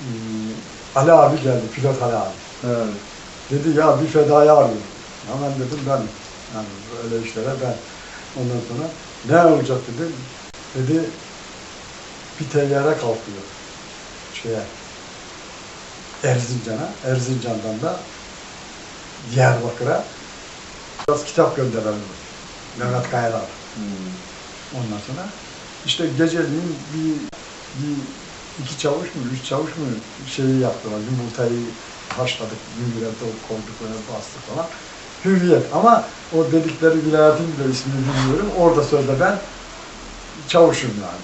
Hmm, Ali abi geldi, pilot Ali abi. Evet. Dedi ya bir fedaya arıyorum. Hemen dedim ben. Yani öyle işlere ben. Ondan sonra ne olacak dedim. Dedi bir teyyare kalkıyor. Şeye. Erzincan'a. Erzincan'dan da Diyarbakır'a biraz kitap gönderelim. Mehmet Kayalar. Hmm. Ondan sonra işte geceliğin bir, bir iki çavuş mu, üç çavuş mu şeyi yaptılar. Yumurtayı haşladık, güngüre koyduk, böyle bastık falan. Hürriyet ama o dedikleri vilayetin bile ismini bilmiyorum. Orada sözde ben çavuşum yani.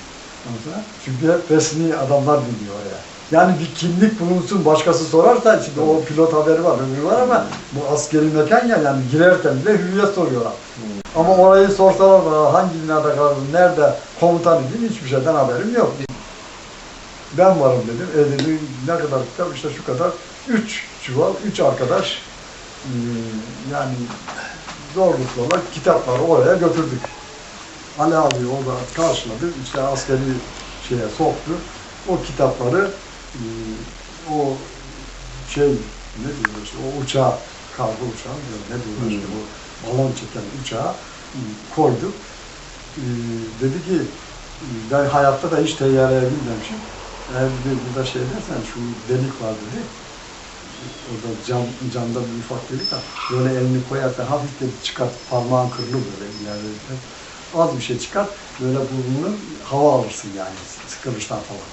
Sonra, çünkü hep resmi adamlar gidiyor oraya. Yani bir kimlik bulunsun başkası sorarsa şimdi o pilot haberi var, öbürü var ama bu askeri mekan ya yani girerken bile hürriyet soruyorlar. Ama orayı sorsalar bana hangi binada kaldım, nerede komutan idim hiçbir şeyden haberim yok. Ben varım dedim. E dedi ne kadar kitap işte şu kadar. Üç çuval, üç arkadaş ee, yani zorlukla olarak kitapları oraya götürdük. Ali abi orada karşıladı. işte askeri şeye soktu. O kitapları ee, o şey ne diyorlar işte o uçağa kargo uçağı ne diyorlar işte bu balon çeken uçağa ee, koyduk. Dedi ki ben hayatta da hiç teyyareye binmemişim. Eğer dedi, burada şey dersen şu delik var dedi. Orada cam, camda bir ufak delik var. Böyle elini koyarsan hafif de çıkart parmağın kırılır böyle ileride. Az bir şey çıkart. Böyle burnunu hava alırsın yani sıkılıştan falan.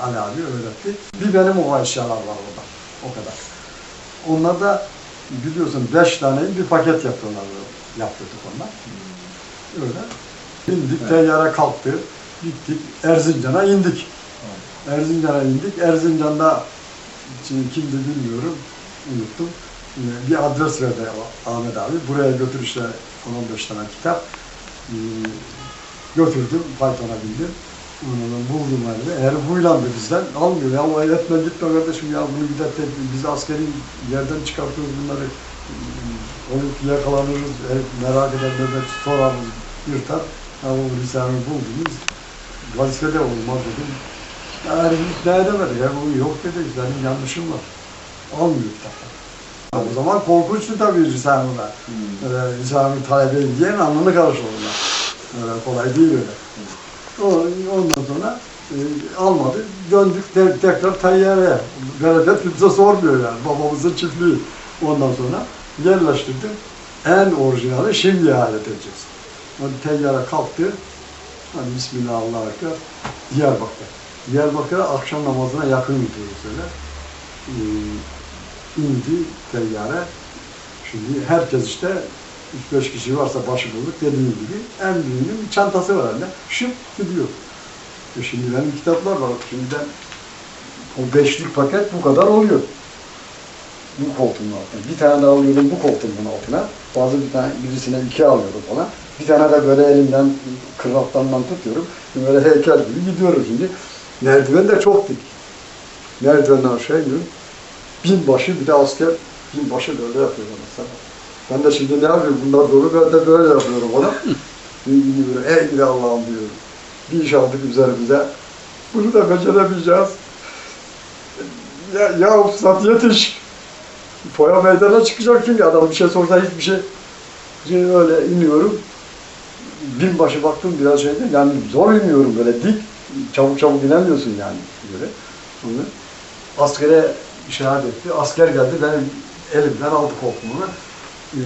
Ali abi öğretti. Bir benim o eşyalar var orada. O kadar. Onlar da biliyorsun beş taneyi bir paket yaptılar. Yaptırdık onlar. Öyle. İndik, teyyare kalktı. Gittik, Erzincan'a indik. Erzincan'a indik. Erzincan'da şimdi kimdi bilmiyorum, unuttum. Bir adres verdi Ahmet abi. Buraya götür işte 10-15 tane kitap. Ee, götürdüm, faytona bindim. Onu buldum halde. Eğer huylandı bizden, almıyor. Ya o etme gitme kardeşim ya bunu bir de biz askeri yerden çıkartıyoruz bunları. Onu yakalanırız, merak eder, nöbet sorarız, yırtar. Ya o lisanı buldunuz. Vazifede olmaz dedim. Yani ikna edemedi. Ya bu yok dedi, senin yanlışın var. Almıyor. Ya O zaman korkunçtu tabii lisanına. Hmm. Öyle lisanı talebe diyen alnını karıştırdılar. Öyle kolay değil öyle. O- Ondan sonra e, almadı. Döndük te- tekrar tayyareye. Bereket kimse sormuyor yani. Babamızın çiftliği. Ondan sonra yerleştirdim. En orijinali şimdi alet edeceğiz. O teyyare kalktı. Hani Bismillah Allah'a ekber. Diyarbakır. Diyarbakır'a akşam namazına yakın gidiyoruz öyle. Ee, indi teyyare. Şimdi herkes işte 3-5 kişi varsa başıboşluk dediğim gibi en büyüğünün bir çantası var elinde. Şıp gidiyor. E şimdi benim kitaplar var. Şimdi ben o beşlik paket bu kadar oluyor. Bu koltuğun altına. Bir tane daha alıyorum bu koltuğun altına. Bazı bir tane birisine iki alıyorum falan. Bir tane de böyle elimden kırraklarından tutuyorum. Böyle heykel gibi gidiyorum şimdi. Merdiven de çok dik. Merdivenden aşağı iniyorum. Binbaşı bir de asker binbaşı böyle yapıyor mesela. Ben de şimdi ne yapıyorum? Bunlar dolu ben de böyle yapıyorum ona. Bildiğini böyle ey Allah'ım diyorum. Bir iş aldık üzerimize. Bunu da beceremeyeceğiz. Ya, ya Ustad yetiş. Foya meydana çıkacak çünkü adam bir şey sorsa hiçbir şey. Şimdi öyle iniyorum. Binbaşı baktım biraz şeyde yani zor iniyorum böyle dik. Çabuk çabuk inemiyorsun yani böyle. Onu askere işaret etti. Asker geldi benim elimden aldı koltuğumu. Ee,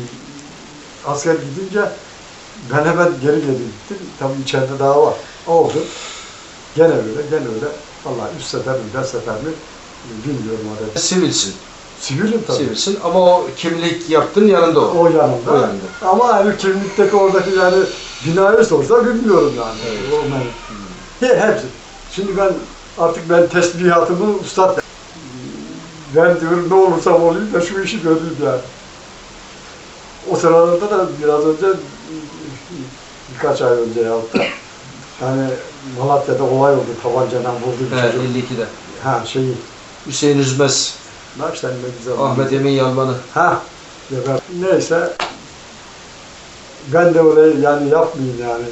Asker gidince ben hemen geri geri gittim. Tabii içeride daha var. Oldu. Gene öyle, gene öyle. Vallahi üç sefer mi, beş sefer mi bilmiyorum orada. Sivilsin. Sivilim tabii. Sivilsin ama o kimlik yaptın yanında o. O yanımda. O yanında. Ama hani kimlikteki oradaki yani binayı sorsa bilmiyorum yani. Evet. O ben, hepsi. Şimdi ben artık ben tesbihatımı ustad ben diyorum ne olursam olayım da şu işi göreyim yani. O sıralarda da biraz önce birkaç ay önce yaptı. Hani Malatya'da olay oldu tabancadan vurdu bir He, çocuk. 52'de. Ha şeyi. Hüseyin Üzmez, Bak sen ne güzel. Ahmet Emin Yalman'ı. Ha. Neyse. Ben de öyle yani yapmayayım yani.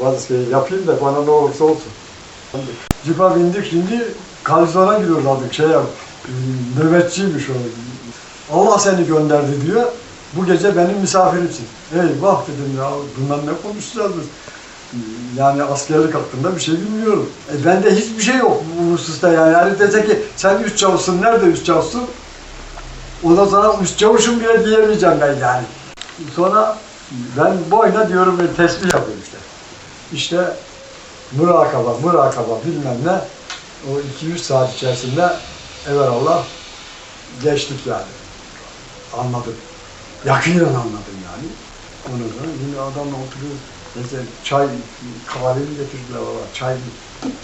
Vazifeyi yapayım da bana ne olursa olsun. Cipa bindik şimdi Kalizona gidiyoruz artık şey yap. e, Nöbetçiymiş o. Allah seni gönderdi diyor. Bu gece benim misafirimsin. Eyvah dedim ya bundan ne konuşacağız biz? Yani askerlik hakkında bir şey bilmiyorum. E bende hiçbir şey yok bu hususta yani. Yani dese ki sen üç çavuşsun, nerede üç çavuşsun? Ondan sonra üç çavuşum bile diyemeyeceğim ben yani. Sonra ben boyuna diyorum tesbih yapıyorum işte. İşte murakaba, murakaba bilmem ne. O 2-3 saat içerisinde evvelallah geçtik yani. Anladım. Yakinen anladım yani. Ondan sonra yine adamla oturuyoruz. Neyse çay, kahve mi getirdiler valla, çay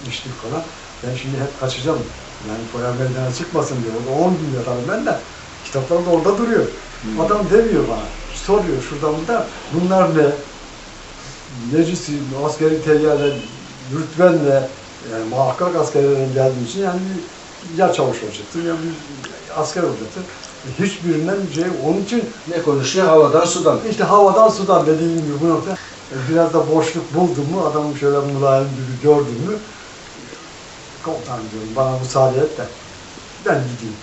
içtik falan. Ben şimdi hep kaçacağım. Yani koya meydana çıkmasın diyor. O 10 gün yatarım ben de. Kitaplar da orada duruyor. Adam demiyor bana. Soruyor şuradan burada. Bunlar ne? Necisin, askeri teyyarla, rütbenle, yani muhakkak askerlerden geldiği için yani ya çavuş olacaksın ya bir asker olacaksın. E, Hiçbirinden bir şey, onun için Ne konuşuyor? Havadan sudan. işte havadan sudan dediğim gibi bu nokta biraz da boşluk buldum mu, adamı şöyle mülayim gibi gördüm mü, komutan diyorum bana müsaade et de ben gideyim.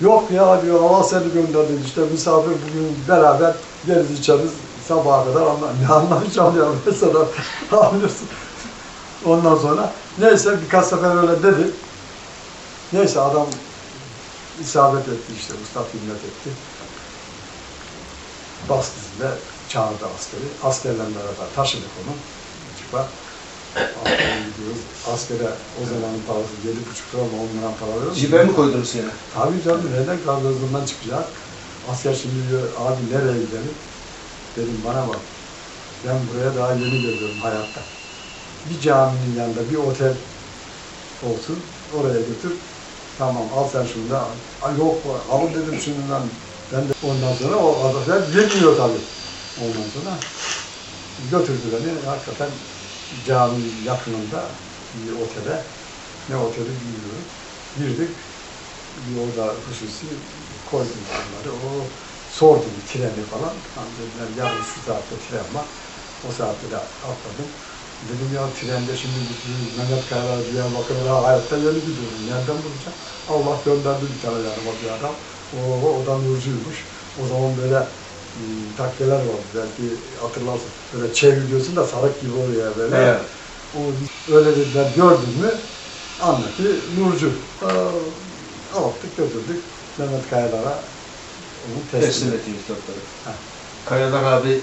Yok ya diyor Allah seni gönderdi işte misafir bugün beraber yeriz içeriz sabaha kadar anla ne anlamayacağım ya mesela anlıyorsun. Ondan sonra neyse birkaç sefer öyle dedi. Neyse adam isabet etti işte Mustafa himmet etti. Bas dizinde çağırdı askeri. Askerle beraber taşıdık onu. Çıpa. Gidiyoruz. Askere o zamanın parası yedi buçuk lira mı on lira para veriyoruz. Cibe mi koydunuz yine? Tabii canım neden kaldırdığından çıkacak. Asker şimdi diyor abi nereye gidelim? Dedim bana bak. Ben buraya daha yeni geliyorum hayatta. Bir caminin yanında bir otel olsun. Oraya götür. Tamam al sen şunu da. Ay yok alın dedim şundan. Ben de ondan sonra o adamlar bilmiyor tabii. Ondan sonra götürdü beni hakikaten caminin yakınında bir otele. Ne oteli bilmiyorum. Girdik bir orada hususi koydum onları. O sordum treni falan. Hani dediler yarın şu saatte tren var. O saatte de atladım. Dedim ya trende şimdi bütün Mehmet Kayar Diyarbakır'a hayatta yeni gidiyorum. Nereden bulacağım? Allah gönderdi bir tane yanıma bir adam. O, o da nurcuymuş. O zaman böyle e, takkeler vardı belki hatırlarsın. Böyle çeviriyorsun da sarık gibi oluyor böyle. Evet. O öyle dediler gördün mü anlattı Nurcu. Aa, Aldık götürdük Mehmet Kayalar'a teslim Teslim ettiniz doktoru. Ha. Kayadan abi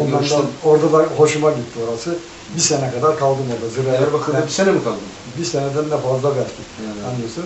Ondan görüştün? da, orada da hoşuma gitti orası. Bir sene kadar kaldım orada. Zira Diyarbakır'da bir sene mi kaldın? bir seneden de fazla belki. Yani. Anlıyorsun.